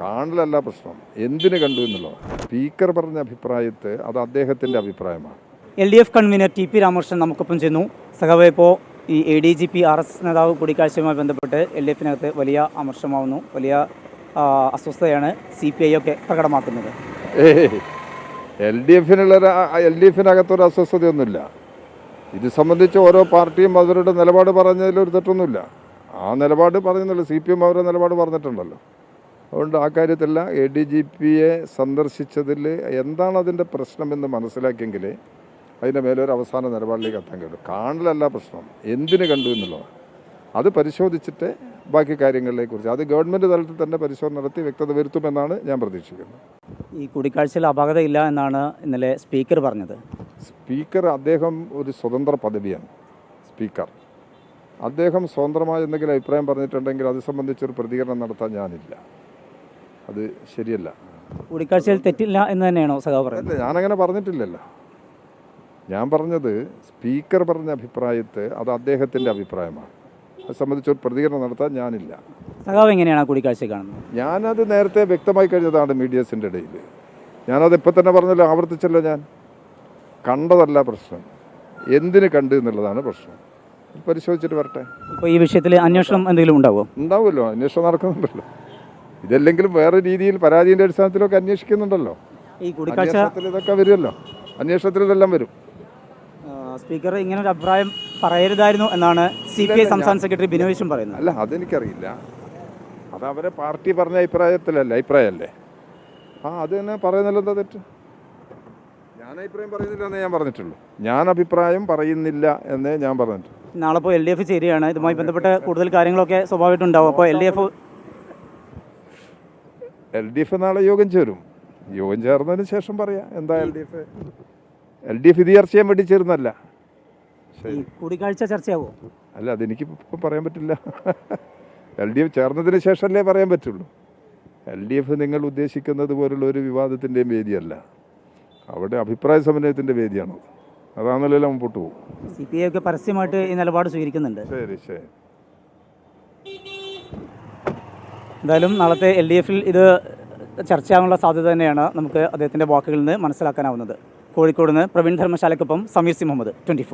കാണലല്ല പ്രശ്നം. എന്തിനു കണ്ടു എന്നുള്ളത് സ്പീക്കർ പറഞ്ഞ അഭിപ്രായത്തെ അത് അദ്ദേഹത്തിന്റെ അഭിപ്രായമാണ്. L D F convener T P Ramakrishnan നമുക്കൊപ്പം ചെന്നു. സഹവ ഇപ്പോൾ ഈ A D G P R S S നേതാവ് കൂടിക്കാഴ്ചയുമായി ബന്ധപ്പെട്ട് എൽ ഡി എഫിനകത്ത് വലിയ അമർഷമാവുന്നു. വലിയ അസ്വസ്ഥതയാണ് സി പി ഐ ഒക്കെ പ്രകടമാക്കുന്നത്. എൽ ഡി എഫിനുള്ള എൽ ഡി എഫിനകത്തൊരു അസ്വസ്ഥതയൊന്നുമില്ല. ഇത് സംബന്ധിച്ച് ഓരോ പാർട്ടിയും അവരുടെ നിലപാട് പറഞ്ഞതിൽ ഒരു തെറ്റൊന്നുമില്ല. ആ നിലപാട് പറയുന്നുള്ളൂ സി പി എം അവരുടെ നിലപാട് പറഞ്ഞിട്ടുണ്ടല്ലോ. അതുകൊണ്ട് ആ കാര്യത്തില്ല എ ഡി ജി പിയെ സന്ദർശിച്ചതിൽ എന്താണ് അതിന്റെ പ്രശ്നമെന്ന് മനസ്സിലാക്കിയെങ്കിൽ അതിന്റെ മേലൊരു അവസാന നിലപാടിലേക്ക് എത്താൻ കഴിയും കാണലല്ല പ്രശ്നം. എന്തിന് കണ്ടു എന്നുള്ളതാണ് അത് പരിശോധിച്ചിട്ട് ബാക്കി കാര്യങ്ങളിലേക്കുറിച്ച് അത് ഗവൺമെന്റ് തലത്തിൽ തന്നെ പരിശോധന നടത്തി വ്യക്തത വരുത്തുമെന്നാണ് ഞാൻ പ്രതീക്ഷിക്കുന്നത് ഈ കൂടിക്കാഴ്ചയിൽ അപാകതയില്ല എന്നാണ് ഇന്നലെ സ്പീക്കർ പറഞ്ഞത്. സ്പീക്കർ അദ്ദേഹം ഒരു സ്വതന്ത്ര പദവിയാണ്. സ്പീക്കർ. അദ്ദേഹം സ്വതന്ത്രമായ എന്തെങ്കിലും അഭിപ്രായം പറഞ്ഞിട്ടുണ്ടെങ്കിൽ അത് സംബന്ധിച്ചൊരു പ്രതികരണം നടത്താൻ ഞാനില്ല. അത് ശരിയല്ല. കൂടിക്കാഴ്ചയിൽ തെറ്റില്ല എന്ന് തന്നെയാണോ സഖാവ് പറയുന്നത്? അല്ല ഞാനങ്ങനെ പറഞ്ഞിട്ടില്ലല്ലോ. ഞാൻ പറഞ്ഞത് സ്പീക്കർ പറഞ്ഞ അഭിപ്രായത്തെ അത് അദ്ദേഹത്തിന്റെ അഭിപ്രായമാണ്. അത് സംബന്ധിച്ച് ഒരു പ്രതികരണം നടത്താൻ ഞാനില്ല. സഖാവ് എങ്ങനെയാണ് കൂടിക്കാഴ്ച കാണുന്നത്? ഞാനത് നേരത്തെ വ്യക്തമായി കഴിഞ്ഞതാണ് മീഡിയസിന്റെ ഇടയിൽ. ഞാനത് ഇപ്പം തന്നെ പറഞ്ഞല്ലോ ആവർത്തിച്ചല്ലോ ഞാൻ. കണ്ടതല്ല പ്രശ്നം. എന്തിന് കണ്ടു എന്നുള്ളതാണ് പ്രശ്നം. പരിശോധിച്ചിട്ട് വരട്ടെ. ഇപ്പോൾ ഈ വിഷയത്തിൽ അന്വേഷണം എന്തെങ്കിലും ഉണ്ടാവുമോ ഉണ്ടാവുമല്ലോ അന്വേഷണം നടക്കുന്നുണ്ടല്ലോ. ഇതല്ലെങ്കിലും വേറെ രീതിയിൽ പരാതിയുടെ അടിസ്ഥാനത്തിലൊക്കെ അന്വേഷിക്കുന്നുണ്ടല്ലോ. ഈ കൂടിക്കാഴ്ച അന്വേഷണത്തിൽ ഇതൊക്കെ വരുമല്ലോ. അന്വേഷണത്തിൽ ഇതെല്ലാം വരും. സ്പീക്കർ ഇങ്ങനെ ഒരു അഭിപ്രായം പറയരുതായിരുന്നു എന്നാണ് സി പി ഐ സംസ്ഥാന സെക്രട്ടറി ബിനോയിഷും പറയുന്നത്. അല്ല അതെനിക്കറിയില്ല. അത് അവരെ പാർട്ടി പറഞ്ഞ അഭിപ്രായത്തിലല്ല അഭിപ്രായമല്ലേ? ആ അത് തന്നെ പറയുന്നല്ലോ എന്താ തെറ്റ്? ഞാൻ അഭിപ്രായം പറയുന്നില്ല എന്നേ ഞാൻ പറഞ്ഞിട്ടുള്ളൂ. ഞാൻ അഭിപ്രായം പറയുന്നില്ല എന്നേ ഞാൻ പറഞ്ഞിട്ടുള്ളൂ. നാളെ ഇപ്പോൾ എൽ ഡി എഫ് ചേരുകയാണ്. ഇതുമായി ബന്ധപ്പെട്ട് കൂടുതൽ കാര്യങ്ങളൊക്കെ സ്വാഭാവികമായിട്ടുണ്ടാവും അപ്പോൾ L D F L D F നാളെ യോഗം ചേരും. യോഗം ചേർന്നതിന് ശേഷം പറയാം. എന്താ L D F L D F ഇത് ചർച്ച ചെയ്യാൻ വേണ്ടി ചേരുന്നല്ല കൂടിക്കാഴ്ച ചർച്ചയാവോ? അല്ല അതെനിക്ക് ഇപ്പം പറയാൻ പറ്റില്ല. എൽ ഡി എഫ് ചേർന്നതിന് ശേഷമല്ലേ പറയാൻ പറ്റുള്ളൂ. എൽ ഡി എഫ് നിങ്ങൾ ഉദ്ദേശിക്കുന്നത് പോലുള്ള ഒരു വിവാദത്തിന്റെയും വേദിയല്ല. അവിടെ അഭിപ്രായ സമന്വയത്തിന്റെ വേദിയാണ് അതാണല്ലോ മുമ്പോട്ട് പോകും. സി പി ഐ ഒക്കെ പരസ്യമായിട്ട് ഈ നിലപാട് സ്വീകരിക്കുന്നുണ്ട്. ശരി ശരി. എന്തായാലും നാളത്തെ എൽ ഡി എഫിൽ ഇത് ചർച്ചയാകാനുള്ള സാധ്യത തന്നെയാണ് നമുക്ക് അദ്ദേഹത്തിന്റെ വാക്കുകളിൽ നിന്ന് മനസ്സിലാക്കാനാവുന്നത്. കോഴിക്കോട് നിന്ന് പ്രവീൺ ധർമ്മശാലയ്ക്കൊപ്പം സമീർ സി മുഹമ്മദ് ട്വന്റി